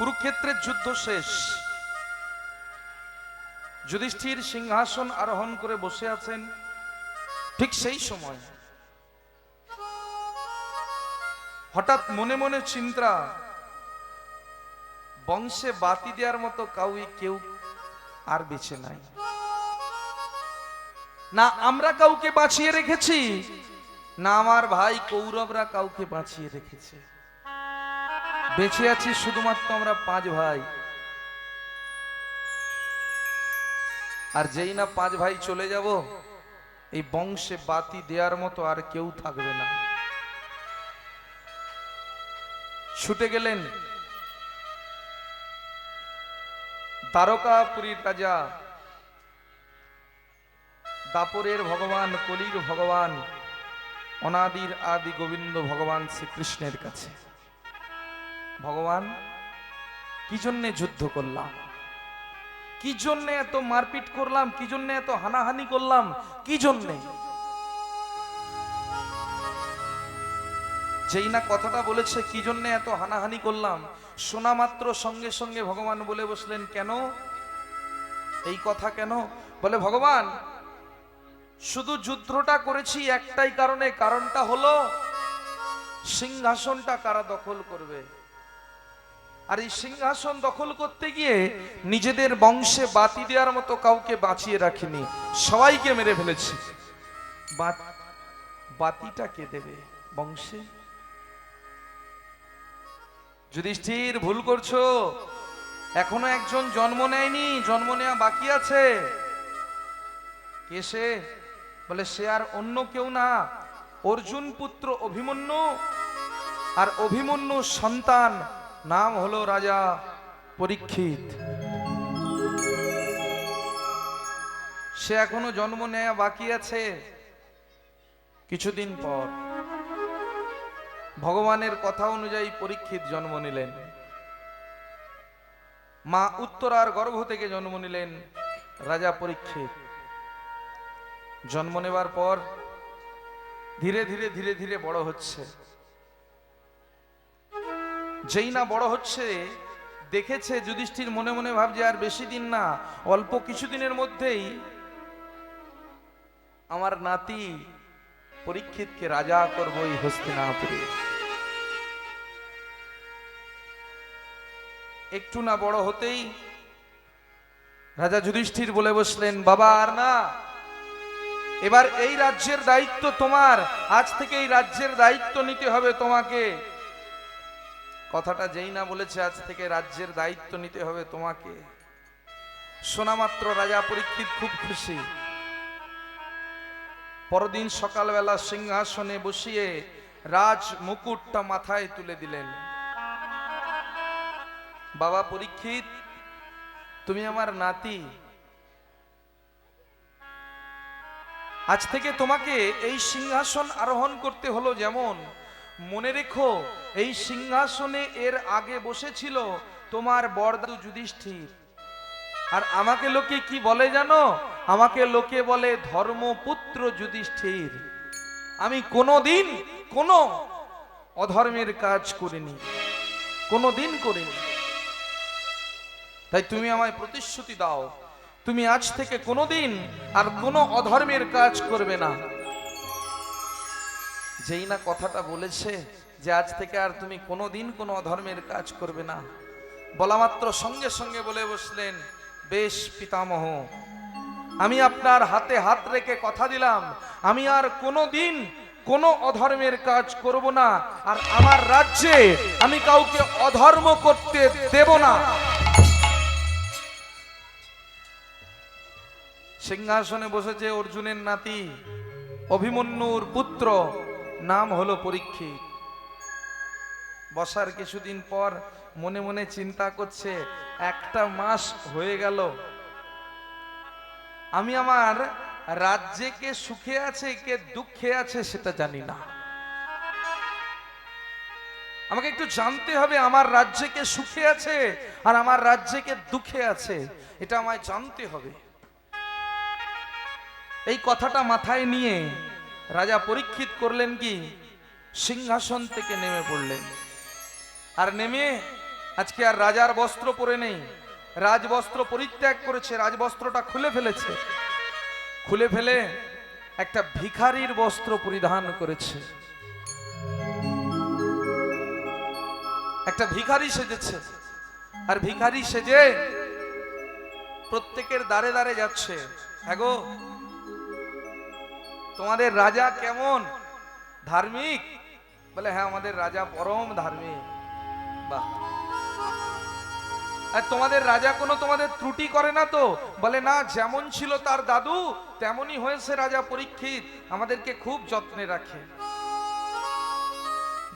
কুরুক্ষেত্রের যুদ্ধ শেষ। যুধিষ্ঠির সিংহাসন আরোহণ করে বসে আছেন। ঠিক সেই সময় হঠাৎ মনে মনে চিন্তা, বংশে বাতি দেওয়ার মতো কাউই কেউ আর বেঁচে নাই। না আমরা কাউকে বাঁচিয়ে রেখেছি, না আমার ভাই কৌরবরা কাউকে বাঁচিয়ে রেখেছে। বেঁচে আছি শুধুমাত্র আমরা পাঁচ ভাই। আর যেই না পাঁচ ভাই চলে যাব, এই বংশে বাতি দেওয়ার মতো আর কেউ থাকবে না। ছুটে গেলেন দ্বারকাপুরীর রাজা। দাপরের ভগবান, কলির ভগবান, অনাদির আদি গোবিন্দ ভগবান শ্রীকৃষ্ণের কাছে। ভগবান, কি জন্যে যুদ্ধ করলাম? কি জন্যে এত মারপিট করলাম? কি জন্যে এত হানাহানি করলাম? কি জন্যে? যেই না কথাটা বলেছে, কি জন্যে এত হানাহানি করলাম? শোনা মাত্র সঙ্গে সঙ্গে ভগবান বলে বসলেন, কেন? এই কথা কেন? বলে, ভগবান, শুধু যুদ্ধটা করেছি একটাই কারণে। কারণটা হলো, সিংহাসনটা কারা দখল করবে? আর এই সিংহাসন দখল করতে গিয়ে নিজেদের বংশে বাতি দেওয়ার মতো কাউকে বাঁচিয়ে রাখিনি। সবাইকে মেরে ফেলেছি। বাত- বাতিটা কে দেবে বংশে? যুধিষ্ঠির, ভুল করছ। এখনও একজন জন্ম নেয়নি, জন্ম নেওয়া বাকি আছে। কে সে? বলে, সে আর অন্য কেউ না। অর্জুন পুত্র অভিমন্যু আর অভিমন্যু সন্তান নাম হলো রাজা পরীক্ষিত। সে এখনও জন্ম নেয়া বাকি আছে। কিছুদিন পর ভগবানের কথা অনুযায়ী পরীক্ষিত জন্ম নিলেন। মা উত্তরার গর্ভ থেকে জন্ম নিলেন রাজা পরীক্ষিত। জন্ম নেবার পর ধীরে ধীরে ধীরে ধীরে বড় হচ্ছে। যেই না বড় হচ্ছে, দেখেছে যুধিষ্ঠির মনে মনে ভাবছে, আর বেশি দিন না, অল্প কিছুদিনের মধ্যেই আমার নাতি পরীক্ষিতকে রাজা করবই হস্তিনাপুরে। একটু না বড় হতেই রাজা যুধিষ্ঠির বলে বসলেন, বাবা, আর না, এবার এই রাজ্যের দায়িত্ব তোমার। আজ থেকে এই রাজ্যের দায়িত্ব নিতে হবে তোমাকে। কথাটা যেই না বলেছে, আজ থেকে রাজ্যের দায়িত্ব নিতে হবে তোমাকে। শোনা মাত্র রাজা পরীক্ষিত খুব খুশি। পরদিন সকালবেলা সিংহাসনে বসিয়ে রাজ মুকুটটা মাথায় তুলে দিলেন। বাবা পরীক্ষিত, তুমি আমার নাতি। আজ থেকে তোমাকে এই সিংহাসন আরোহণ করতে হলো যেমন মনে রেখো, এই সিংহাসনে এর আগে বসেছিল তোমার বরদাদু যুধিষ্ঠির। আর আমাকে লোকে কি বলে জানো? আমাকে লোকে বলে ধর্মপুত্র যুধিষ্ঠির। আমি কোনোদিন কোনো অধর্মের কাজ করিনি, কোনোদিন করিনি। তাই তুমি আমায় প্রতিশ্রুতি দাও, তুমি আজ থেকে কোনোদিন আর কোনো অধর্মের কাজ করবে না। যেই না কথাটা বলেছে যে আজ থেকে আর তুমি কোনোদিন কোনো অধর্মের কাজ করবে না। বলা মাত্র সঙ্গে সঙ্গে বলে বসলেন, বেশ পিতামহ, আমি আপনার হাতে হাত রেখে কথা দিলাম। আমি আর কোনোদিন কোনো অধর্মের কাজ করব না। আর আমার রাজ্যে আমি কাউকে অধর্ম করতে দেব না। সিংহাসনে বসেছে অর্জুনের নাতি, অভিমন্যুর পুত্র। নাম হলো পরীক্ষিত। বসার কিছুদিন পর মনে মনে চিন্তা করছে, একটা মাস হয়ে গেল। আমি আমার রাজ্যে কে সুখে আছে, কে দুঃখে আছে সেটা জানি না। আমাকে একটু জানতে হবে, আমার রাজ্যে কে সুখে আছে আর আমার রাজ্যে কে দুঃখে আছে, এটা আমায় জানতে হবে। এই কথাটা মাথায় নিয়ে রাজা পরীক্ষিত করলেন কি? সিংহাসন থেকে নেমে পড়লেন। আর নেমে আজকে আর রাজার বস্ত্র পরে নেই। রাজবস্ত্র পরিত্যাগ করেছে, রাজবস্ত্রটা খুলে ফেলেছে। খুলে ফেলে একটা ভিখারির বস্ত্র পরিধান করেছে। একটা ভিখারি সেজেছে। আর ভিখারি সেজে প্রত্যেকের দাঁড়ে দাঁড়ে যাচ্ছে। হ্যাগো তোমাদের রাজা কেমন? ধার্মিক? বলে হ্যাঁ আমাদের রাজা পরম ধার্মিক। বাহ। আর তোমাদের রাজা কোনো তোমাদের ত্রুটি করে না তো? বলে, না, যেমন ছিল তার দাদু, তেমনই হয়েছে রাজা পরীক্ষিত। আমাদেরকে খুব যত্নে রাখে।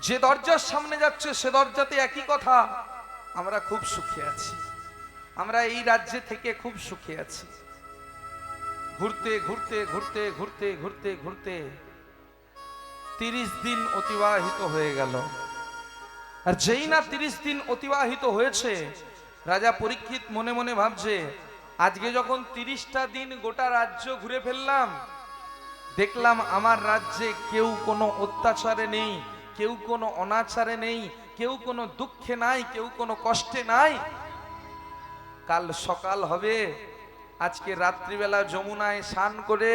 যে দরজার সামনে যাচ্ছে, সে দরজাতে একই কথা। আমরা খুব সুখে আছি। আমরা এই রাজ্যে থেকে খুব সুখে আছি। ঘুরতে ঘুরতে ঘুরতে ঘুরতে ঘুরতে ঘুরতে তিরিশ দিন অতিবাহিত হয়ে গেল। আর যেই না তিরিশ দিন অতিবাহিত হয়েছে, রাজা পরীক্ষিত মনে মনে ভাবছে, আজকে যখন তিরিশটা দিন গোটা রাজ্য ঘুরে ফেললাম, দেখলাম আমার রাজ্যে কেউ কোনো অত্যাচারে নেই, কেউ কোনো অনাচারে নেই, কেউ কোনো দুঃখে নাই, কেউ কোনো কষ্টে নাই। কাল সকাল হবে আজকে রাত্রিবেলা যমুনায় স্নান করে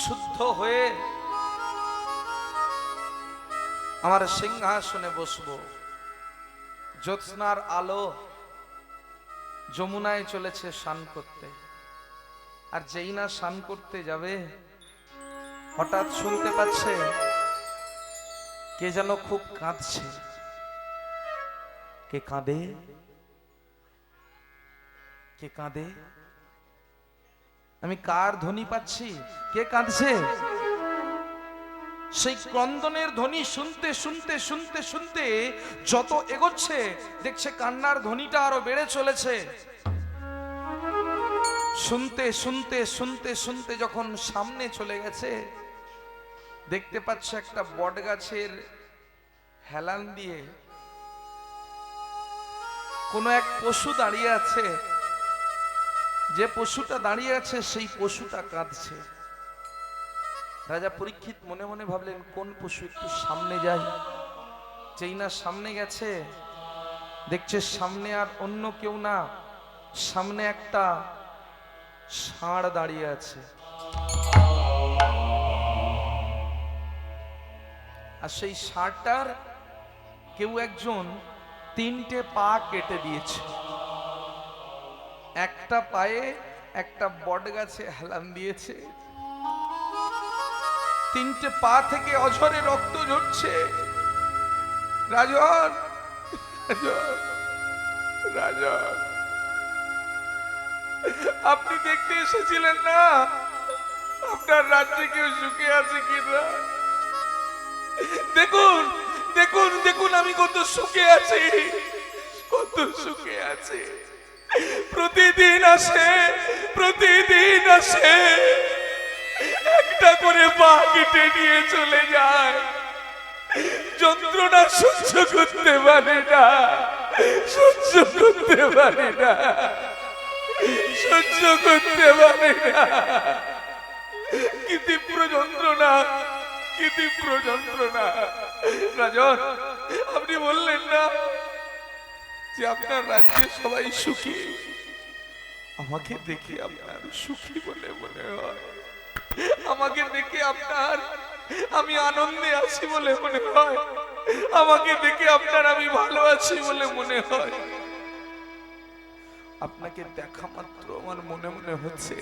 শুদ্ধ হয়ে আমার সিংহাসনে বসবো। জ্যোৎস্নার আলো যমুনায় চলেছে স্নান করতে। আর যেই না স্নান করতে যাবে, হঠাৎ শুনতে পাচ্ছে কে যেন খুব কাঁদছে। কে কাঁদে? কে কাঁদে? আমি কার ধ্বনি পাচ্ছি? কে কাঁদছে? সেই ক্রন্দনের ধ্বনি শুনতে শুনতে শুনতে শুনতে যত এগোচ্ছে, দেখছে কান্নার ধ্বনিটা আরও বেড়ে চলেছে। শুনতে শুনতে শুনতে শুনতে যখন সামনে চলে গেছে, দেখতে পাচ্ছে একটা বট গাছের হেলান দিয়ে কোনো এক পশু দাঁড়িয়ে আছে। যে পশুটা দাঁড়িয়ে আছে, সেই পশুটা কাঁদছে। রাজা পরীক্ষিত মনে মনে ভাবলেন, কোন পশু একটু সামনে যাই যেই না সামনে গেছে, দেখছে সামনে আর অন্য কেউ না, সামনে একটা ষাঁড় দাঁড়িয়ে আছে। আর সেই ষাঁড়টার কেউ একজন তিনটে পা কেটে দিয়েছে। একটা পায়ে একটা বট গাছে হেলান দিয়েছে। তিনটে পা থেকে অঝরে রক্ত ঝরছে। রাজন রাজন আপনি দেখতে এসেছিলেন না? আপনার রাজ্যে কেউ সুখে আছে কিনা? দেখুন দেখুন দেখুন আমি কত সুখে আছি, কত সুখে আছি। প্রতিদিন আসে প্রতিদিন আসে। একটা করে পা কেটে নিয়ে চলে যায়। যন্ত্রণা সহ্য করতে পারে না, সহ্য করতে পারে না, সহ্য করতে পারে না। কি তীব্র যন্ত্রণা, কি তীব্র যন্ত্রণা। রাজন, আপনি বললেন না যে আপনার রাজ্যে সবাই সুখী। আমাকে দেখে আপনার সুখী বলে মনে হয়। আমাকে দেখে আপনার আমি আনন্দে আছি বলে মনে হয়। আমাকে দেখে আপনার আমি ভালো আছি বলে মনে হয়। আপনাকে দেখা মাত্র আমার মনে মনে হচ্ছে।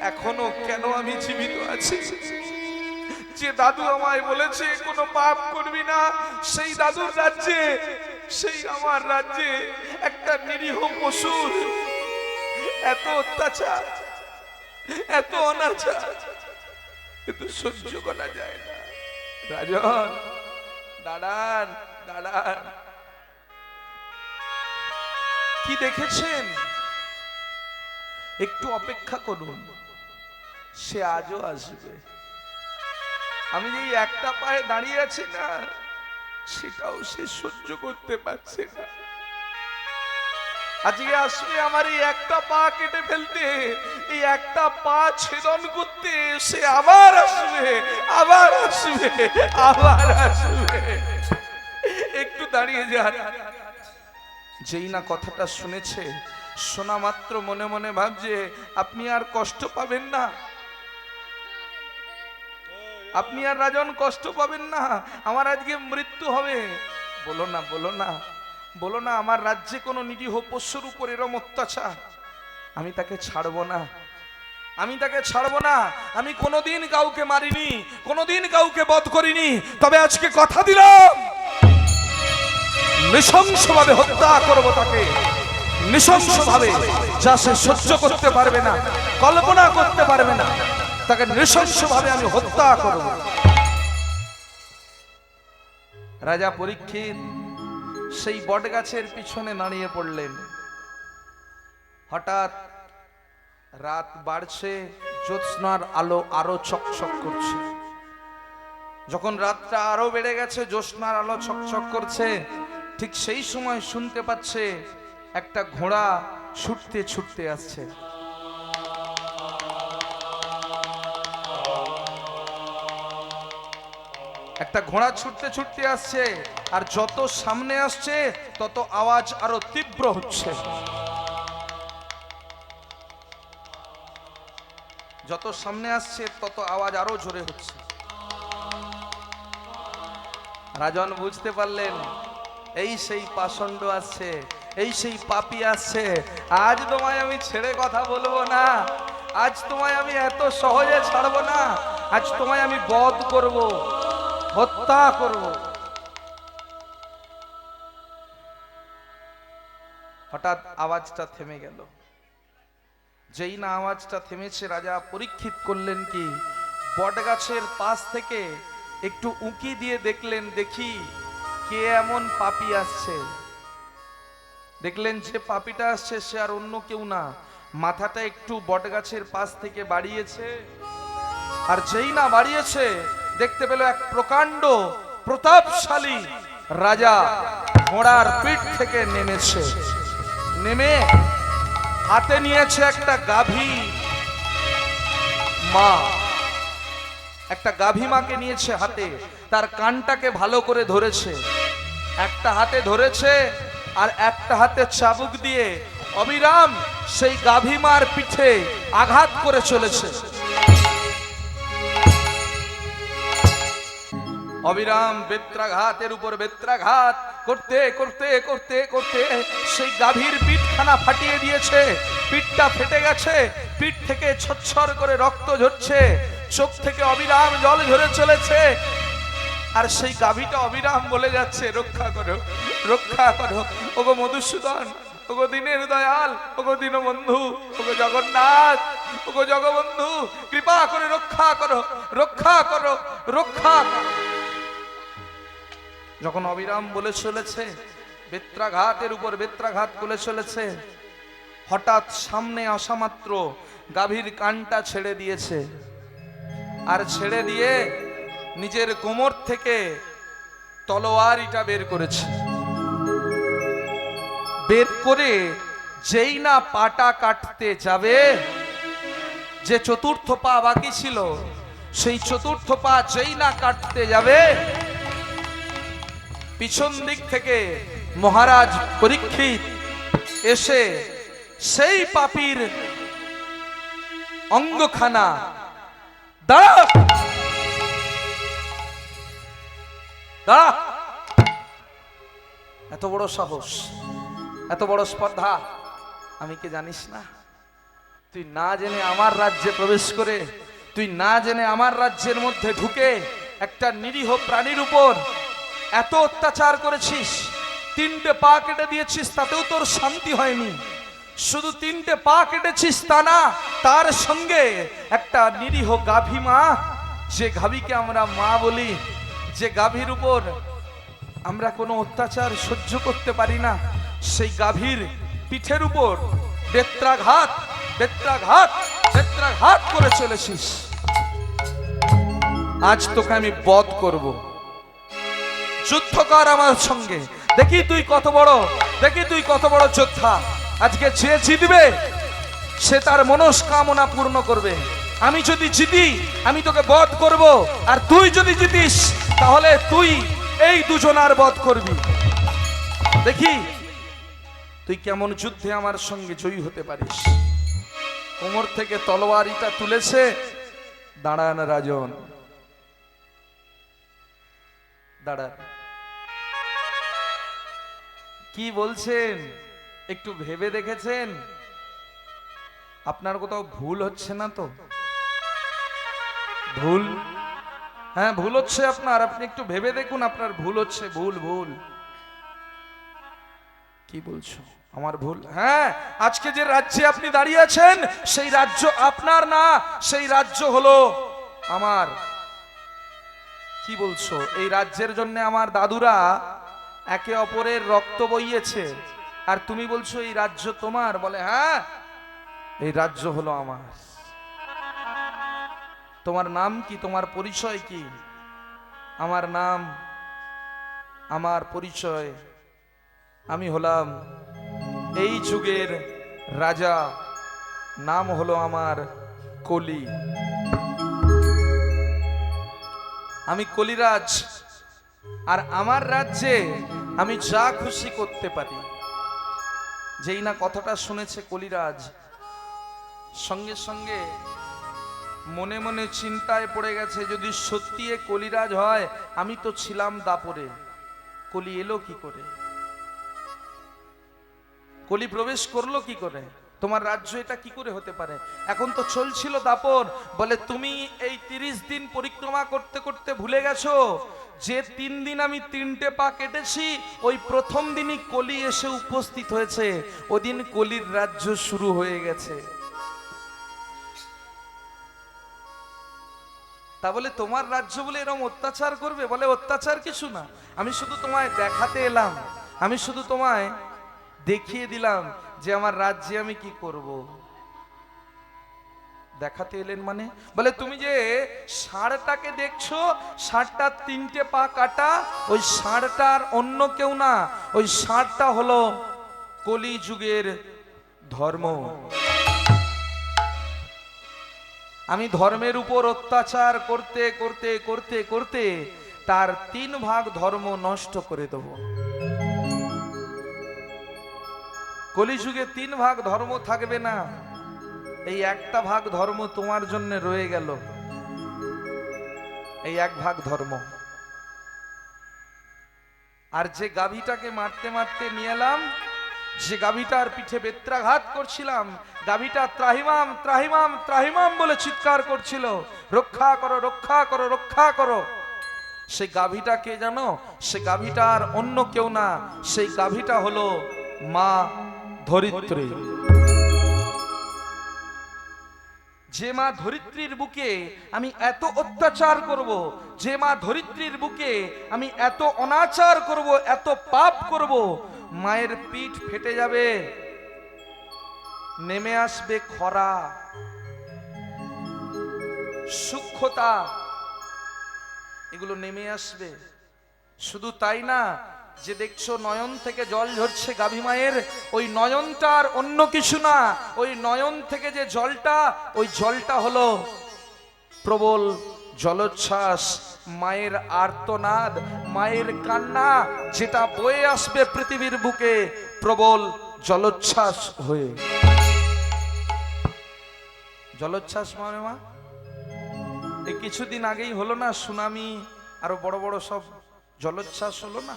এখনও কেন আমি জীবিত আছি? যে দাদু আমায় বলেছে, কোনো পাপ করবি না। সেই দাদুর রাজ্যে, সেই আমার রাজ্যে একটা নিরীহ পশুর এত অত্যাচার, এত অনাচার, কিন্তু সহ্য করা যায় না। রাজন, দাঁড়ান দাঁড়ান। কি দেখেছেন? একটু অপেক্ষা করুন, সে আজও আসবে। আমি যে একটা পায়ে দাঁড়িয়ে আছি না, সেটাও সে সহ্য করতে পারছে না। আজকে আসবে আমার এই একটা পা কেটে ফেলতে। এই একটা পা ছেদন করতে সে আবার আসবে আবার আসবে আবার আসবে। একটু দাঁড়িয়ে যান। যেই না কথাটা শুনেছে, শোনা মাত্র মনে মনে ভাবছে, আপনি আর কষ্ট পাবেন না। আপনি আর রাজন কষ্ট পাবেন না। আমার আজকে মৃত্যু হবে। বলো না বলো না। বলো না, আমার রাজ্যে কোনো নিরীহ পশুর উপর এরম অত্যাচার। আমি তাকে ছাড়বো না। আমি তাকে ছাড়বো না। আমি কোনোদিন কাউকে মারিনি, কোনোদিন কাউকে বধ করিনি। তবে আজকে কথা দিলাম। নৃশংসভাবে হত্যা করব তাকে। নৃশংসভাবে, যা সে সহ্য করতে পারবে না, কল্পনা করতে পারবে না, তাকে নৃশংসভাবে আমি হত্যা করব। রাজা পরীক্ষিত সেই বটগাছের পিছনে দাঁড়িয়ে পড়লেন। হঠাৎ রাত বাড়ছে, জ্যোৎস্নার আলো আরও চকচক করছে। যখন রাতটা আরও বেড়ে গেছে, জ্যোৎস্নার আলো ছকছক করছে, ঠিক সেই সময় শুনতে পাচ্ছে একটা ঘোড়া ছুটতে ছুটতে আসছে। একটা ঘোড়া ছুটতে ছুটতে আসছে, আর যত সামনে আসছে, তত আওয়াজ আরও তীব্র হচ্ছে। যত সামনে আসছে, তত আওয়াজ আরও জোরে হচ্ছে। রাজন বুঝতে পারলেন, এই সেই পাষণ্ড আসছে, এই সেই পাপি আসছে। আজ তোমায় আমি ছেড়ে কথা বলব না, আজ তোমায় আমি এত সহজে ছাড়বো না, আজ তোমায় আমি বধ করব। হত্যা করব। হঠাৎ আওয়াজটা থেমে গেল। যেই না আওয়াজটা থেমেছে, রাজা পরীক্ষিত করলেন কি, বটগাছের পাশ থেকে একটু উঁকি দিয়ে দেখলেন, দেখি কে এমন পাপি আসছে। দেখলেন যে পাপিটা আসছে, সে আর অন্য কেউ না। মাথাটা একটু বটগাছের পাশ থেকে বাড়িয়েছে। আর যেই না বাড়িয়েছে দেখতে পেল এক প্রকাণ্ড প্রতাপশালী রাজা ঘোড়ার পিঠ থেকে নেমেছে। নেমে হাতে নিয়েছে একটা গাভী মা। একটা গাভী মাকে নিয়েছে হাতে, তার কানটাকে ভালো করে ধরেছে। একটা হাতে ধরেছে আর একটা হাতে চাবুক দিয়ে অবিরাম সেই গাভী মার পিঠে আঘাত করে চলেছে। অবিরাম বেত্রাঘাতের উপর বেত্রাঘাত। করতে করতে করতে করতে সেই গাভীর পিঠখানা ফাটিয়ে দিয়েছে। পিঠটা ফেটে গেছে। পিঠ থেকে ছচ্ছর করে রক্ত ঝরছে। চোখ থেকে অবিরাম জল ঝরে চলেছে। আর সেই গাভীটা অবিরাম বলে যাচ্ছে, রক্ষা করো রক্ষা করো। ওগো মধুসূদন, ওগো দিনের দয়াল, ওগো দীনবন্ধু, ওগো জগন্নাথ, ওগো জগবন্ধু, কৃপা করে রক্ষা করো রক্ষা করো রক্ষা করো। যখন অবিরাম বলে চলেছে, বেত্রাঘাতের উপর বেত্রাঘাত করে চলেছে, হঠাৎ সামনে আসা মাত্র গাভীর কানটা ছেড়ে দিয়েছে। আর ছেড়ে দিয়ে নিজের কোমর থেকে তলোয়ারিটা বের করেছে। বের করে যেই না পাটা কাটতে যাবে, যে চতুর্থ পা বাকি ছিল, সেই চতুর্থ পা যেই না কাটতে যাবে পিছন দিক থেকে মহারাজ পরীক্ষিত এসে সেই পাপির অঙ্গখানা দাঁড়া। দাঁড়া। এত বড় সাহস, এত বড় স্পর্ধা, আমি কি জানিস না? তুই না জেনে আমার রাজ্যে প্রবেশ করে, তুই না জেনে আমার রাজ্যের মধ্যে ঢুকে একটা নিরীহ প্রাণীর উপর এত অত্যাচার করেছিস, তিনটে পা কেটে দিয়েছিস, তাতেও তোর শান্তি হয়নি। শুধু তিনটে পা কেটেছিস তা না, তার সঙ্গে একটা নিরীহ গাভী মা, যে গাভীকে আমরা মা বলি। যে গাভীর উপর আমরা কোনো অত্যাচার সহ্য করতে পারি না, সেই গাভীর পিঠের উপর বেত্রাঘাত বেত্রাঘাত বেত্রাঘাত করে চলেছিস। আজ তোকে আমি বধ করব। যুদ্ধ কর আমার সঙ্গে। দেখি তুই কত বড়, দেখি তুই কত বড় যোদ্ধা। আজকে যে জিতবে, সে তার মনস্কামনা পূর্ণ করবে। আমি যদি জিতি, আমি তোকে বধ করব। আর তুই যদি জিতিস, তাহলে তুই এই দুজনার বধ করবি। দেখি, তুই কেমন যুদ্ধে আমার সঙ্গে জয়ী হতে পারিস। কোমর থেকে তলোয়ারিটা তুলেছে। দাঁড়ান, রাজন। দাঁড়ান। কি বলছেন? একটু ভেবে দেখেছেন? আপনার কোথাও ভুল হচ্ছে না তো? ভুল? হ্যাঁ ভুল হচ্ছে আপনার। আপনি একটু ভেবে দেখুন আপনার ভুল হচ্ছে। ভুল ভুল। কি বলছো? আমার ভুল? হ্যাঁ আজকে যে রাজ্যে আপনি দাঁড়িয়ে আছেন, সেই রাজ্য আপনার না, সেই রাজ্য হলো আমার। কি বলছো? এই রাজ্যের জন্য আমার দাদুরা একে অপরের রক্ত বইয়েছে। আর তুমি বলছো, এই রাজ্য তোমার। বলে হ্যাঁ এই রাজ্য হলো আমার। তোমার নাম কি? তোমার পরিচয় কি? আমার নাম, আমার পরিচয়। আমি হলাম এই যুগের রাজা। নাম হলো আমার কলি। আমি কলিরাজ আর আমার রাজ্যে আমি যা খুশি করতে পারি। যেই না কথাটা শুনেছে কলিরাজ, সঙ্গে সঙ্গে মনে মনে চিন্তায় পড়ে গেছে, যদি সত্যি এ কলিরাজ হয়, আমি তো ছিলাম দাপরে। কলি এলো কি করে? কলি প্রবেশ করল কি করে? তোমার রাজ্য এটা কি করে হতে পারে? এখন তো চলছিল দাপর বলে, তুমি এই তিরিশ দিন পরিক্রমা করতে করতে ভুলে গেছো? যে তিন দিন আমি তিনটে পা কেটেছি, ওই প্রথম দিনই কলি এসে উপস্থিত হয়েছে। ওদিন কলির রাজ্য শুরু হয়ে গেছে। তা বলে, তোমার রাজ্য বলে এরকম অত্যাচার করবে? বলে, অত্যাচার কিছু না। আমি শুধু তোমায় দেখাতে এলাম। আমি শুধু তোমায় দেখিয়ে দিলাম। যে আমার রাজ্যে আমি কি করব? দেখাতে এলেন মানে? বলে, তুমি যে ষাঁড়টাকে দেখছ ষাঁড়টার তিনটে পা কাটা, ওই ষাঁড়টার অন্য কেউ না। ওই ষাঁড়টা হলো কলি যুগের ধর্ম। আমি ধর্মের উপর অত্যাচার করতে করতে করতে করতে তার তিন ভাগ ধর্ম নষ্ট করে দেব। কলিযুগে তিন ভাগ ধর্ম থাকবে না। এই একটা ভাগ ধর্ম তোমার জন্য রয়ে গেল। এই এক ভাগ ধর্ম। আর যে গাভীটাকে মারতে মারতে নিয়ে এলাম যে গাভীটার পিঠে বেত্রাঘাত করছিলাম। গাভীটা ত্রাহিমাম ত্রাহিমাম ত্রাহিমাম বলে চিৎকার করছিল। রক্ষা করো রক্ষা করো রক্ষা করো। সেই গাভীটা কে জানো? সে গাভীটার অন্য কেউ না। সেই গাভীটা হলো মা ধরিত্রী। যে মা ধরিত্রীর বুকে আমি এত অত্যাচার করব, যে মা ধরিত্রীর বুকে আমি এত অনাচার করব, এত পাপ করব, মায়ের পিঠ ফেটে যাবে, নেমে আসবে খরা, সূক্ষ্মতা, এগুলো নেমে আসবে। শুধু তাই না যে দেখছ নয়ন থেকে জল ঝরছে গাভী মায়ের, ওই নয়নটার অন্য কিছু না, ওই নয়ন থেকে যে জলটা, ওই জলটা হলো প্রবল জলোচ্ছ্বাস, মায়ের আর্তনাদ, মায়ের কান্না, যেটা বয়ে আসবে পৃথিবীর বুকে, প্রবল জলোচ্ছ্বাস হয়ে। জলোচ্ছ্বাস মানে মা? এই কিছুদিন আগেই হলো না, সুনামি, আরও বড় বড় সব জলোচ্ছ্বাস হলো না?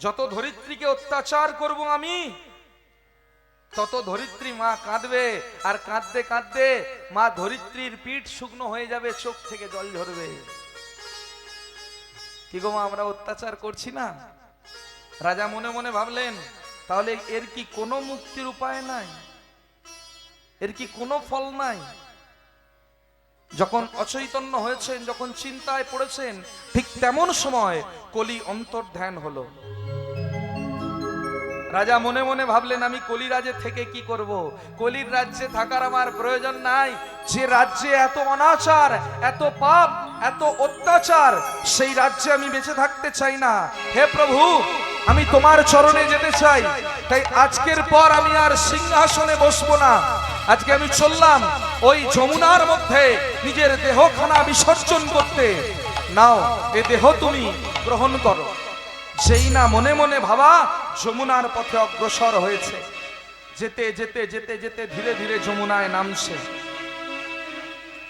যত ধরিত্রীকে অত্যাচার করব আমি, তত ধরিত্রী মা কাঁদবে, আর কাঁদতে কাঁদতে মা ধরিত্রীর পিঠ শুকনো হয়ে যাবে, চোখ থেকে জল ঝরবে। কি গো মা, আমরা অত্যাচার করছি না? রাজা মনে মনে ভাবলেন, তাহলে এর কি কোনো মুক্তির উপায় নাই? এর কি কোনো ফল নাই? যখন অচৈতন্য হয়েছেন, যখন চিন্তায় পড়েছেন, ঠিক তেমন সময় কলি অন্তর্ধ্যান হলো। রাজা মনে মনে ভাবলেন, আমি কলি রাজে থেকে কি করব? কলির রাজ্যে থাকার আমার প্রয়োজন নাই। যে রাজ্যে এত অনাচার, এত পাপ, এত অত্যাচার, সেই রাজ্যে আমি বেঁচে থাকতে চাই না। হে প্রভু, আমি তোমার চরণে যেতে চাই। তাই আজকের পর আমি আর সিংহাসনে বসবো না। আজকে আমি চললাম ওই যমুনার মধ্যে নিজের দেহখানা বিসর্জন করতে। নাও, এ দেহ তুমি গ্রহণ করো। যেই না মনে মনে ভাবা, যমুনার পথে অগ্রসর হয়েছে। যেতে যেতে যেতে যেতে ধীরে ধীরে যমুনায় নামছে।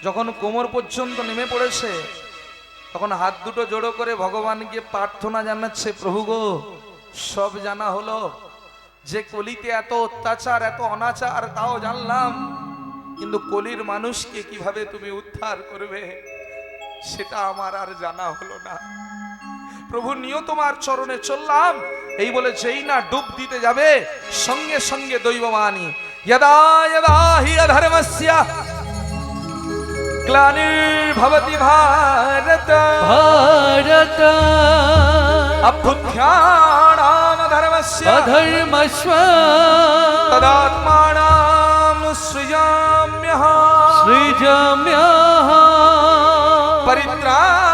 যখন কোমর পর্যন্ত নেমে পড়েছে, তখন হাত দুটো জোড়ো করে ভগবানকে প্রার্থনা জানাচ্ছে, প্রভু গো, সব জানা হলো যে কলিতে এত অত্যাচার, এত অনাচার, তাও জানলাম। কিন্তু কলির মানুষকে কীভাবে তুমি উদ্ধার করবে, সেটা আমার আর জানা হলো না। প্রভু নিয় তোমার চরণে চললাম। এই বলে যেই না ডুব দিতে যাবে সঙ্গে সঙ্গে দৈবমানি যদা ভারত। ভারত। অভ্যুত্থানাম ধর্মস্য। ধর্মস্ব তদাত্মানাম সৃজাম্যহ। সৃজাম্যহ। পরিত্রাণ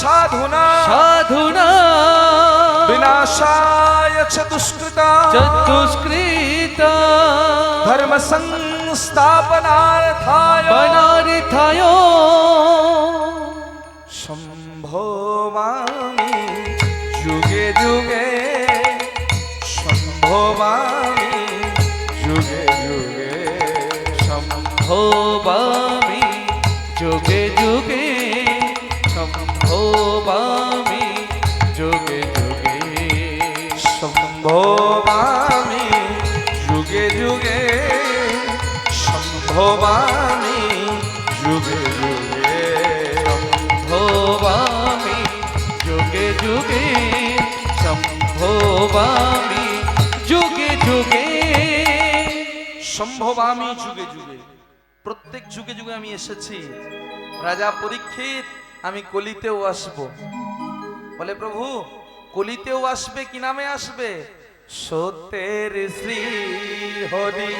साधुना। साधुना। विनाशाय चतुष्कृता। दुष्कृता धर्म संस्थापनार्थाय वनार्थाय शंभो वामी युगे युगे शंभो वामी युगे युगे शंभो সম্ভবামি, যুগে যুগে সম্ভবামি, যুগে যুগে সম্ভবামি, যুগে যুগে সম্ভবামি, যুগে যুগে সম্ভবামি, যুগে যুগে। প্রত্যেক যুগে যুগে আমি এসেছি। রাজা পরীক্ষিত, আমি কলিতেও আসব। বলে প্রভু, কলিতেও আসবে, কি নামে আসবে? সত্যের শ্রী হরি,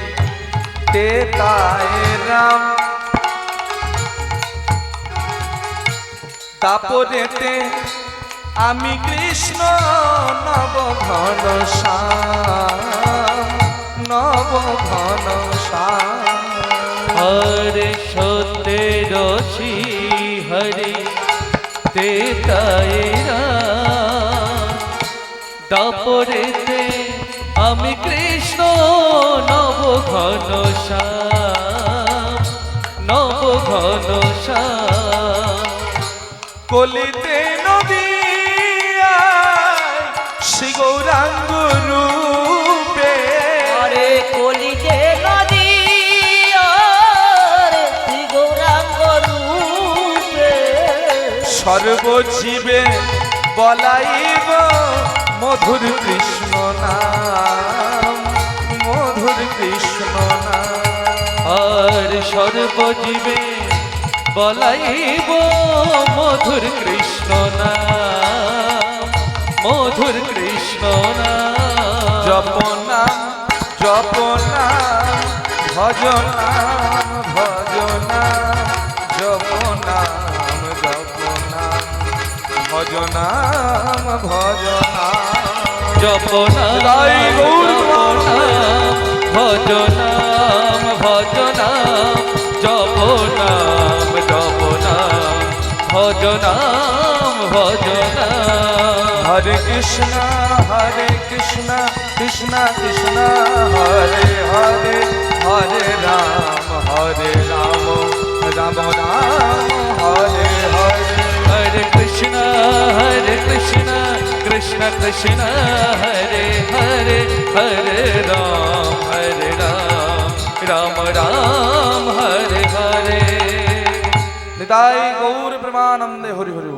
তেতায় রাম। তাপরেতে আমি কৃষ্ণ নব ঘন নব ঘন হরে সত্যে রসি হরে তে তাইরা তাপরেতে আমি কৃষ্ণ নব ঘন নব ঘন কলিতে নদী শ্রী গৌরাঙ্গ রূপে। আরে কলিতে নদী রূপে। সর্বজীবে বলাইব মধুর কৃষ্ণ নাম, মধুর কৃষ্ণ নাম। আর সর্বজীবে বলাইব মধুর কৃষ্ণ নাম, মধুর কৃষ্ণ নাম। জপনাম জপনাম ভজনাম ভজনাম ভজ নাম ভজ নাম জপ নাম ভজ নাম ভজ নাম জপ নাম জপ নাম ভজ নাম ভজ নাম হরে কৃষ্ণ হরে কৃষ্ণ কৃষ্ণ কৃষ্ণ হরে হরে হরে রাম হরে Ram Ram Ram Hare Hare. Hare Krishna Krishna Krishna Hare Hare Hare Ram Hare Ram Ram Ram Hare Hare ਨਿਤਾਈ ਗੌਰ ਪ੍ਰਮਾਨੰਦੇ ਹਰੀ ਹਰੀ